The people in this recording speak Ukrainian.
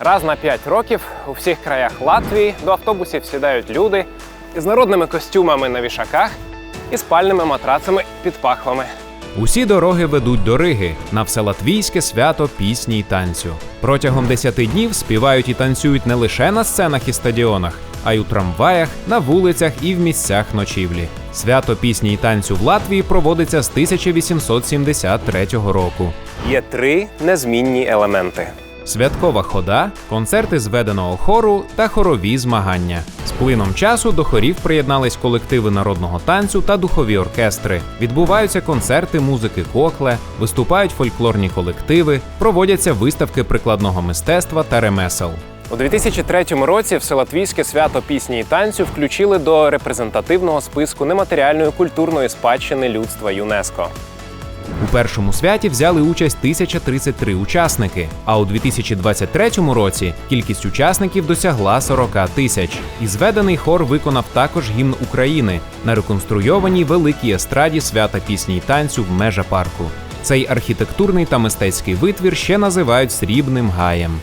Раз на 5 років у всіх краях Латвії до автобусів сідають люди із народними костюмами на вішаках і спальними матрацами під пахвами. Усі дороги ведуть до Риги на вселатвійське свято пісні й танцю. Протягом 10 днів співають і танцюють не лише на сценах і стадіонах, а й у трамваях, на вулицях і в місцях ночівлі. Свято пісні й танцю в Латвії проводиться з 1873 року. Є три незмінні елементи. Святкова хода, концерти зведеного хору та хорові змагання. З плином часу до хорів приєднались колективи народного танцю та духові оркестри. Відбуваються концерти музики кокле, виступають фольклорні колективи, проводяться виставки прикладного мистецтва та ремесел. У 2003 році Вселатвійське свято пісні і танцю включили до репрезентативного списку нематеріальної культурної спадщини людства ЮНЕСКО. У першому святі взяли участь 1033 учасники, а у 2023 році кількість учасників досягла 40 тисяч. І зведений хор виконав також гімн України на реконструйованій великій естраді свята пісні й танцю в межа парку. Цей архітектурний та мистецький витвір ще називають срібним гаєм.